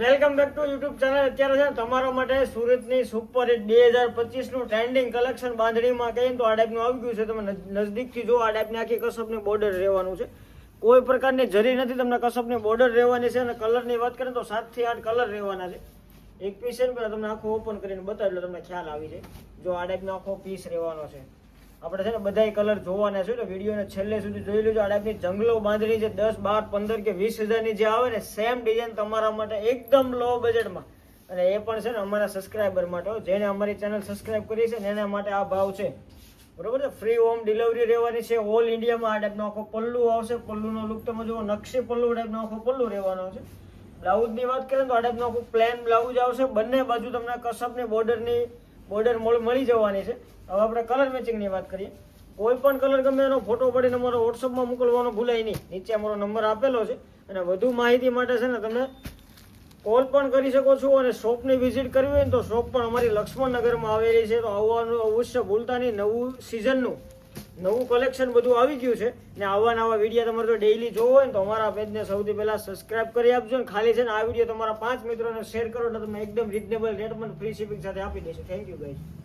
Welcome back to YouTube channel. અત્યારે છે તમારા માટે સુરતની સુપર હિટ બે હજાર પચીસનું ટ્રેન્ડિંગ કલેક્શન બાંધણીમાં કહીએ તો આ ટાઈપનું આવી ગયું છે. તમે નજીકથી જો આ ટાઈપની આખી કસબની બોર્ડર રહેવાનું છે. કોઈ પ્રકારની જરી નથી તમને કસબની બોર્ડર રહેવાની છે અને કલરની વાત કરીએ તો સાતથી આઠ કલર રહેવાના છે. એક પીસ છે ને પેલા તમને આખું ઓપન કરીને બતાવ્યું એટલે તમને ખ્યાલ આવી જાય. જો આ ટાઈપનો આખો પીસ રહેવાનો છે. આપણે છે ને બધાય કલર જોવાના છે ને વિડીયોને છેલ્લે સુધી જોઈ લેજો. આ ટાઈપની જંગલો બાંધણી છે, દસ, બાર, પંદર કે વીસ હજારની જે આવે ને સેમ ડિઝાઇન તમારા માટે એકદમ લો બજેટમાં અને એ પણ છે ને અમારા સબસ્ક્રાઈબર માટે જેને અમારી ચેનલ સબસ્ક્રાઈબ કરી છે એના માટે આ ભાવ છે. બરોબર છે? ફ્રી હોમ ડિલિવરી રહેવાની છે ઓલ ઇન્ડિયામાં આ ટાઈપનો આખો પલ્લુ આવશે. પલ્લુનો લુક તમે જુઓ, નકશી પલ્લુ ટાઈપનો આખો પલ્લુ રહેવાનો છે. બ્લાઉઝની વાત કરીએ તો આ ટાઈપનો આખું પ્લેન બ્લાઉઝ આવશે. બંને બાજુ તમને કસબની બોર્ડરની બોર્ડર મળી જવાની છે. હવે આપણે કલર મેચિંગની વાત કરીએ. કોઈ પણ કલર ગમે એનો ફોટો પડીને અમારો વોટ્સઅપમાં મોકલવાનો ભૂલાય નહીં. નીચે અમારો નંબર આપેલો છે અને વધુ માહિતી માટે છે ને તમે કોલ પણ કરી શકો છો અને શોપની વિઝિટ કરવી હોય ને તો શોપ પણ અમારી લક્ષ્મણનગરમાં આવેલી છે. તો આવવાનું અવશ્ય ભૂલતા નહીં. નવું સિઝનનું નવું કલેક્શન બધું આવી ગયું છે. ને આવા નવા વીડિયો તમારે જો ડેઈલી જોવો હોય ને તો અમારા પેજને સૌથી પહેલા સબસ્ક્રાઇબ કરી આપજો ને ખાલી છે ને આ વીડિયો તમારા પાંચ મિત્રોને શેર કરો એટલે તમે એકદમ રિઝનેબલ રેટમાં ફ્રી શિપિંગ સાથે આપી દેશો થેન્ક યુ ગાઈઝ